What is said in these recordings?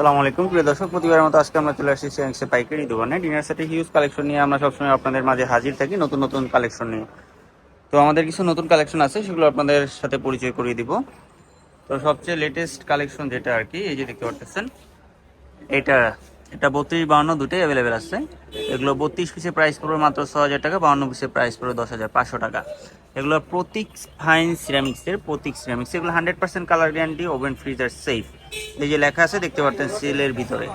সালামু আলাইকুম। প্রিয় দর্শক, প্রতিবারের মতো আজকে আমরা চলে আসছি সিয়াংসে পাইকারি দোকানে। ডিনার সেটে হিউজ কালেকশন নিয়ে আমরা সবসময় আপনাদের মাঝে হাজির থাকি নতুন নতুন কালেকশন নিয়ে। তো আমাদের কিছু নতুন কালেকশন আছে, সেগুলো আপনাদের সাথে পরিচয় করিয়ে দিব। তো সবচেয়ে লেটেস্ট কালেকশন যেটা আর কি, এই যে দেখতে পারতেছেন, এটা এটা বত্রিশ বাউন্ন দুটোই অ্যাভেলেবেল আছে। এগুলো বত্রিশ পিসের প্রাইস পড়বে মাত্র ছ হাজার টাকা, বাউন্ন পিসের প্রাইস পড়বে দশ হাজার পাঁচশো টাকা। এগুলো প্রতীক ফাইন সিরামিক্সের প্রতীক সিরামিক্স এগুলো hundred percent colour guarantee oven freezer safe এই যে লেখা আছে, দেখতে পারতেন সিলের ভিতরে।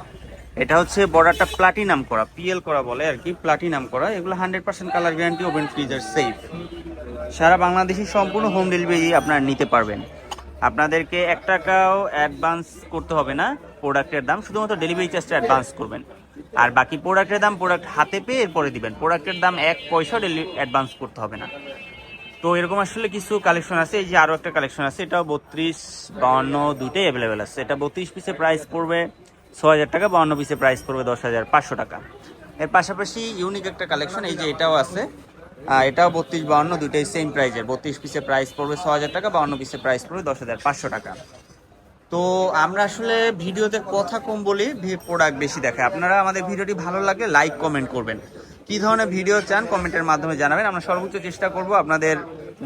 এটা হচ্ছে বর্ডারটা প্লাটিনাম করা, পিএল করা বলে আর কি, প্লাটিনাম করা। এগুলো hundred percent colour guarantee oven freezer, safe. সারা বাংলাদেশে সম্পূর্ণ হোম ডেলিভারি আপনারা নিতে পারবেন। আপনাদেরকে এক টাকাও অ্যাডভান্স করতে হবে না, প্রোডাক্টের দাম, শুধুমাত্র ডেলিভারি চার্জটা অ্যাডভান্স করবেন। আর বাকি প্রোডাক্টের দাম প্রোডাক্ট হাতে পেয়ে এরপরে দিবেন, প্রোডাক্টের দাম এক পয়সা ডেলি, অ্যাডভান্স করতে হবে না। তো এরকম আসলে কিছু কালেকশন আছে, এই যে আরও একটা কালেকশন আছে, এটাও বত্রিশ বাউন্ন দুটোই অ্যাভেলেবেল আছে। এটা বত্রিশ পিসের প্রাইস পড়বে ছ হাজার টাকা, বাউন্ন পিসের প্রাইস পড়বে দশ হাজার পাঁচশো টাকা। এর পাশাপাশি ইউনিক একটা কালেকশন এই যে এটাও আছে। এটাও বত্রিশ বাউন্ন দুটোই সেম প্রাইজের বত্রিশ পিসের প্রাইস পড়বে ছ হাজার টাকা, বাউন্ন পিসের প্রাইস পড়বে দশ হাজার পাঁচশো টাকা। তো আমরা আসলে ভিডিওতে কথা কম বলি প্রোডাক্ট বেশি দেখায়। আপনারা আমাদের ভিডিওটি ভালো লাগলে লাইক কমেন্ট করবেন। কি ধরনের ভিডিও চান কমেন্টের মাধ্যমে জানাবেন। আমরা সর্বোচ্চ চেষ্টা করব আপনাদের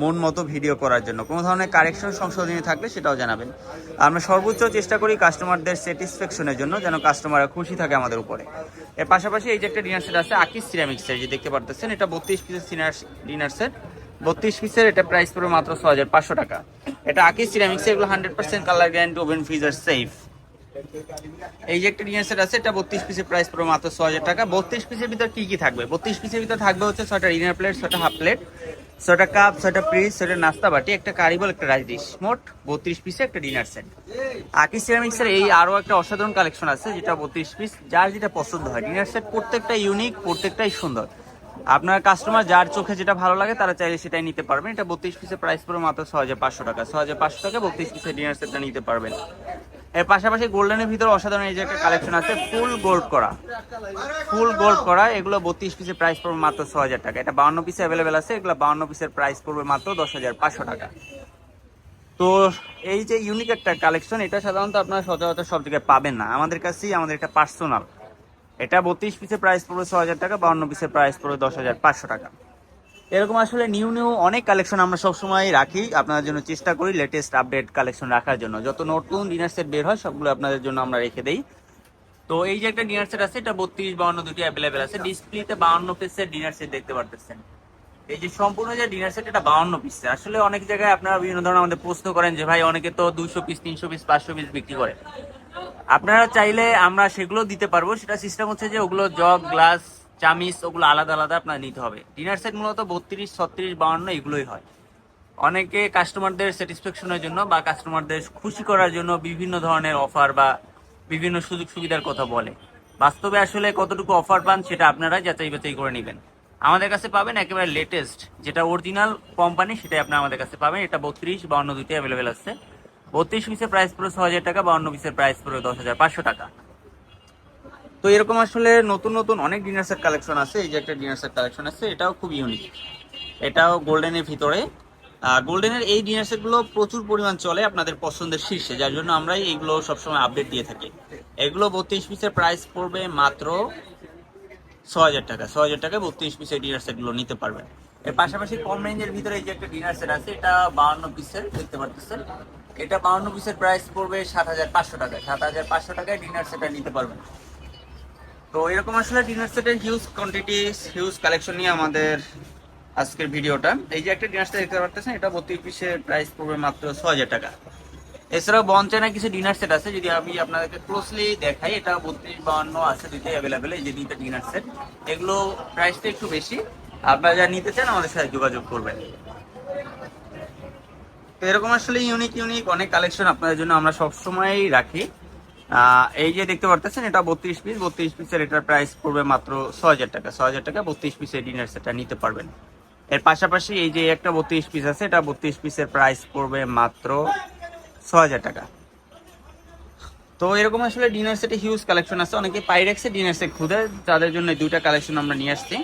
মন মতো ভিডিও করার জন্য। কোনো ধরনের কারেকশন সংশোধনী থাকলে সেটাও জানাবেন। আমরা সর্বোচ্চ চেষ্টা করি কাস্টমারদের স্যাটিসফ্যাকশনের জন্য, যেন কাস্টমাররা খুশি থাকে আমাদের উপরে। এর পাশাপাশি এই যে একটা ডিনার সেট আছে আকিস সিরামিক্সের যে দেখতে পারতেছেন, এটা বত্রিশ পিসের সিনার ডিনার সেট বত্রিশ পিসের এটা প্রাইস পড়বে মাত্র ছ হাজার পাঁচশো টাকা। এটা আকিস সিরামিক্স এগুলো hundred percent colour guarantee oven freezer safe এই যে একটা ডিনার সেট আছে, এটা বত্রিশ পিসের প্রাইস পড়বে মাত্র ছ হাজার টাকা। বত্রিশ পিসের ভিতর কি কি থাকবে? বত্রিশ পিসের ভিতর থাকবে হচ্ছে ছয়টা ডিনার প্লেট ছয়টা হাফ প্লেট ছয়টা কাপ ছয়টা ফ্রিজ ছয়টা নাস্তা বাটি, একটা কারিবল একটা রাইস ডিশ মোট বত্রিশ পিসের একটা ডিনার সেট আকি সিরামিক্সের এই আরও একটা অসাধারণ কালেকশন আছে, যেটা বত্রিশ পিস যার যেটা পছন্দ হয়। ডিনার সেট প্রত্যেকটা ইউনিক প্রত্যেকটাই সুন্দর। আপনার কাস্টমার যার চোখে যেটা ভালো লাগে, তারা চাইলে সেটাই নিতে পারবেন। এটা বত্রিশ পিসের প্রাইস পড়বে মাত্র ছ হাজার পাঁচশো টাকা। ছ হাজার পাঁচশো টাকা বত্রিশ পিসের ডিনার সেটটা নিতে পারবেন। এর পাশাপাশি গোল্ডেনের ভিতরে অসাধারণ এই যে একটা কালেকশন আছে ফুল গোল্ড করা। ফুল গোল্ড করা, এগুলো বত্রিশ পিসের প্রাইস পড়বে মাত্র ছ হাজার টাকা। এটা বাউন্ন পিসে অ্যাভেলেবেল আছে, এগুলো বাউন্ন পিসের প্রাইস পড়বে মাত্র দশ হাজার পাঁচশো টাকা। তো এই যে ইউনিক একটা কালেকশন এটা সাধারণত আপনারা সচরাচর সব জায়গায় পাবেন না। আমাদের কাছেই, আমাদের একটা পার্সোনাল এটা বত্রিশ পিসের প্রাইস পড়বে ছ হাজার টাকা, বাউন্ন পিসের প্রাইস পড়বে দশ হাজার পাঁচশো টাকা। এরকম আসলে নিউ নিউ অনেক কালেকশন আমরা সবসময় রাখি। আপনাদের জন্য চেষ্টা করি লেটেস্ট আপডেট কালেকশন রাখার জন্য। যত নতুন ডিনার সেট বের হয়, সবগুলো আপনাদের জন্য আমরা রেখে দেই। তো এই যে একটা ডিনার সেট আছে, এটা বত্রিশ, বাউন্ন দুটি অ্যাভেলেবেল আছে। ডিসপ্লেতে বাউন্ন পিসের ডিনার সেট দেখতে পারতেছেন। এই যে সম্পূর্ণ যে ডিনার সেট এটা বাউন্ন পিস আসলে অনেক জায়গায় আপনারা বিভিন্ন ধরনের আমাদের প্রশ্ন করেন যে, ভাই, অনেকে তো দুইশো পিস তিনশো পিস পাঁচশো পিস বিক্রি করে। আপনারা চাইলে আমরা সেগুলো দিতে পারব। সেটা সিস্টেম হচ্ছে যে ওগুলো জগ, গ্লাস চামিচ, ওগুলো আলাদা আলাদা আপনার নিতে হবে। ডিনার সেট মূলত বত্রিশ, ছত্রিশ, বাউন্ন, এগুলোই হয়। অনেকে কাস্টমারদের স্যাটিসফ্যাকশনের জন্য বা কাস্টমারদের খুশি করার জন্য বিভিন্ন ধরনের অফার বা বিভিন্ন সুযোগ সুবিধার কথা বলে। বাস্তবে আসলে কতটুকু অফার পান সেটা আপনারা যাচাই বাছাই করে নেবেন। আমাদের কাছে পাবেন একেবারে লেটেস্ট যেটা অরিজিনাল কোম্পানি সেটাই আপনি আমাদের কাছে পাবেন। এটা বত্রিশ, বাউন্ন দুইটি অ্যাভেলেবেল আছে। বত্রিশ পিসের প্রাইস পড়ে ছ হাজার টাকা, বাউন্ন পিসের প্রাইস পড়ে দশ হাজার পাঁচশো টাকা। তো এরকম আসলে নতুন নতুন অনেক ডিনার সেট কালেকশন আছে। এই যে একটা ডিনার সেট কালেকশন আছে, এটাও খুব ইউনিক এটাও গোল্ডেনের ভিতরে। গোল্ডেনের এই ডিনার সেটগুলো প্রচুর পরিমাণ চলে আপনাদের পছন্দের শীর্ষে, যার জন্য আমরা এইগুলো সবসময় আপডেট দিয়ে থাকি। এগুলো বত্রিশ পিসের প্রাইস পড়বে মাত্র ছ হাজার টাকা। ছ হাজার টাকায় বত্রিশ পিসের ডিনার সেটগুলো নিতে পারবেন। এর পাশাপাশি কম রেঞ্জের ভিতরে এই যে একটা ডিনার সেট আছে, এটা বাউন্ন পিসের, দেখতে পারতেছেন? এটা বাউন্ন পিসের প্রাইস পড়বে সাত হাজার পাঁচশো টাকা সাত হাজার পাঁচশো টাকায় ডিনার সেটটা নিতে পারবেন। তো এরকম আসলে ডিনার সেটের হিউজ কোয়ান্টিটি হিউজ কালেকশন নিয়ে আমাদের আজকের ভিডিওটা। এই যে একটা ডিনার সেট দেখতে পারতেছেন, এটা বত্রিশ পিসের প্রাইস পড়বে মাত্র ছ হাজার টাকা। এছাড়াও বঞ্চনা কিছু ডিনার সেট আছে, যদি আমি আপনাদেরকে ক্লোজলি দেখাই, এটা বত্রিশ, বাউন্ন আছে, দুইটাই অ্যাভেলেবেল এই যে দুইটা ডিনার সেট এগুলো প্রাইসটা একটু বেশি। আপনারা যা নিতে চান, আমাদের সাথে যোগাযোগ করবেন। তো এরকম আসলে ইউনিক ইউনিক অনেক কালেকশন আপনাদের জন্য আমরা সবসময়ই রাখি। এই যে দেখতে পারতেছেন, এটা বত্রিশ পিস বত্রিশ পিসের এটার প্রাইস পড়বে মাত্র ছ হাজার টাকা। ছ হাজার টাকা বত্রিশ পিসের ডিনার সেটটা নিতে পারবেন। এর পাশাপাশি এই যে একটা বত্রিশ পিস আছে, এটা বত্রিশ পিসের প্রাইস পড়বে মাত্র ছ হাজার টাকা। তো এরকম আসলে ডিনার সেটে হিউজ কালেকশন আছে। অনেকে পাইরেক্সের ডিনার সেট খুঁজে তাদের জন্য দুইটা কালেকশন আমরা নিয়ে আসছি।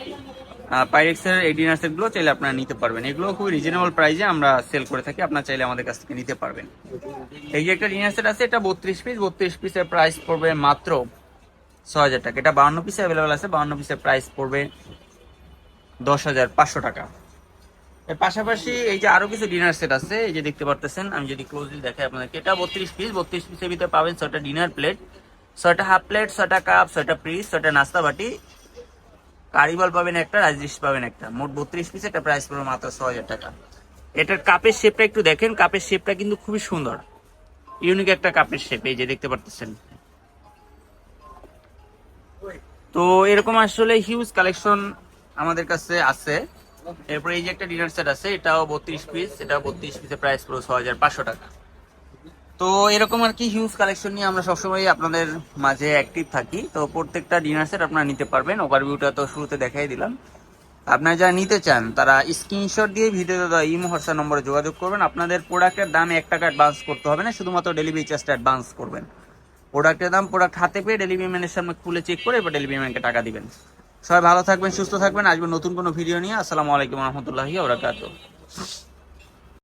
পাইরেক্সের এই ডিনার সেটগুলো চাইলে আপনারা নিতে পারবেন। এগুলো খুবই রিজনেবল প্রাইসে আমরা সেল করে থাকি, আপনারা চাইলে আমাদের কাছ থেকে নিতে পারবেন। এই যে একটা ডিনার সেট আছে, এটা বত্রিশ পিস বত্রিশ পিসের প্রাইস পড়বে মাত্র ছ হাজার টাকা। এটা বাউন্ন পিসে অ্যাভেলেবেল আছে বাউন্ন পিসের প্রাইস পড়বে দশ হাজার পাঁচশো টাকা। এর পাশাপাশি এই যে আরও কিছু ডিনার সেট আছে, এই যে দেখতে পারতেছেন, আমি যদি ক্লোজলি দেখাই আপনাদেরকে, এটা বত্রিশ পিস বত্রিশ পিসের ভিতরে পাবেন ছয়টা ডিনার প্লেট ছয়টা হাফ প্লেট ছয়টা কাপ ছয়টা পিস ছয়টা নাস্তা বাটি কারিবল পাবেন একটা ডিশ পাবেন একটা। মোট বত্রিশ পিস একটা প্রাইস পড়বে মাত্র ছ হাজার টাকা। এটার কাপের শেপটা একটু দেখেন কাপের শেপটা কিন্তু খুবই সুন্দর। ইউনিক একটা কাপের শেপ এই যে দেখতে পারতেছেন। তো এরকম আসলে হিউজ কালেকশন আমাদের কাছে আছে। এরপরে এই যে একটা ডিনার সেট আছে, এটাও বত্রিশ পিস এটাও বত্রিশ পিসের প্রাইস পুরো ছ হাজার পাঁচশো টাকা। তো এরকম আর কি হিউজ কালেকশন নিয়ে আমরা সবসময় আপনাদের মাঝে অ্যাক্টিভ থাকি। তো প্রত্যেকটা ডিনার সেট আপনারা নিতে পারবেন। ওভারভিউটা তো শুরুতে দেখাই দিলাম। আপনারা যারা নিতে চান, তারা স্ক্রিনশট দিয়ে ভিডিওতে দেওয়া ইমো, হোয়াটসঅ্যাপ নম্বরে যোগাযোগ করবেন। আপনাদের প্রোডাক্টের দাম এক টাকা অ্যাডভান্স করতে হবে না, শুধুমাত্র ডেলিভারি চার্জটা অ্যাডভান্স করবেন। প্রোডাক্টের দাম প্রোডাক্ট হাতে পেয়ে ডেলিভারি ম্যানের সামনে খুলে চেক করে এবার ডেলিভারি ম্যানকে টাকা দিবেন। সবাই ভালো থাকবেন, সুস্থ থাকবেন। আসবেন নতুন কোনো ভিডিও নিয়ে। আসসালামু আলাইকুম রহমতুল্লাহি ওবরাকাতুহ